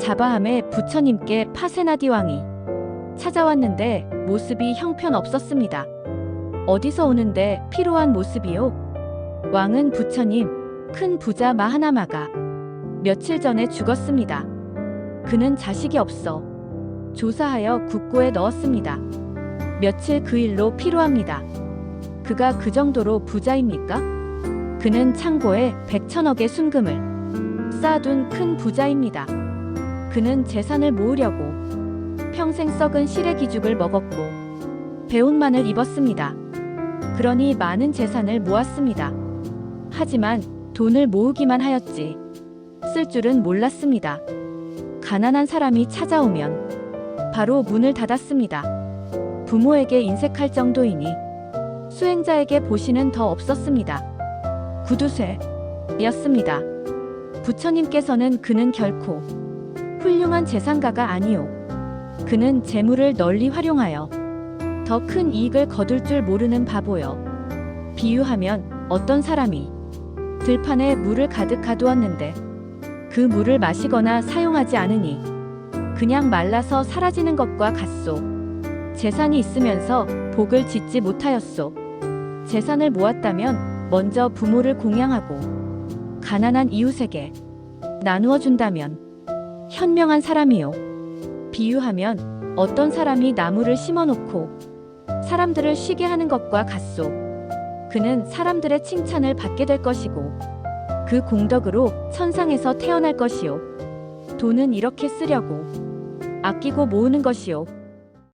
자바함에 부처님께 파세나디 왕이 찾아왔는데 모습이 형편없었습니다. 어디서 오는데 피로한 모습이요? 왕은 부처님, 큰 부자 마하나마가 며칠 전에 죽었습니다. 그는 자식이 없어 조사하여 국고에 넣었습니다. 며칠 그 일로 피로합니다. 그가 그 정도로 부자입니까? 그는 창고에 백천억의 순금을 쌓아둔 큰 부자입니다. 그는 재산을 모으려고 평생 썩은 실의 기죽을 먹었고 배운만을 입었습니다. 그러니 많은 재산을 모았습니다. 하지만 돈을 모으기만 하였지 쓸 줄은 몰랐습니다. 가난한 사람이 찾아오면 바로 문을 닫았습니다. 부모에게 인색할 정도이니 수행자에게 보시는 더 없었습니다. 구두쇠였습니다. 부처님께서는 그는 결코 훌륭한 재산가가 아니오. 그는 재물을 널리 활용하여 더 큰 이익을 거둘 줄 모르는 바보요. 비유하면 어떤 사람이 들판에 물을 가득 가두었는데 그 물을 마시거나 사용하지 않으니 그냥 말라서 사라지는 것과 같소. 재산이 있으면서 복을 짓지 못하였소. 재산을 모았다면 먼저 부모를 공양하고 가난한 이웃에게 나누어 준다면 현명한 사람이요. 비유하면 어떤 사람이 나무를 심어 놓고 사람들을 쉬게 하는 것과 같소. 그는 사람들의 칭찬을 받게 될 것이고 그 공덕으로 천상에서 태어날 것이요. 돈은 이렇게 쓰려고 아끼고 모으는 것이요.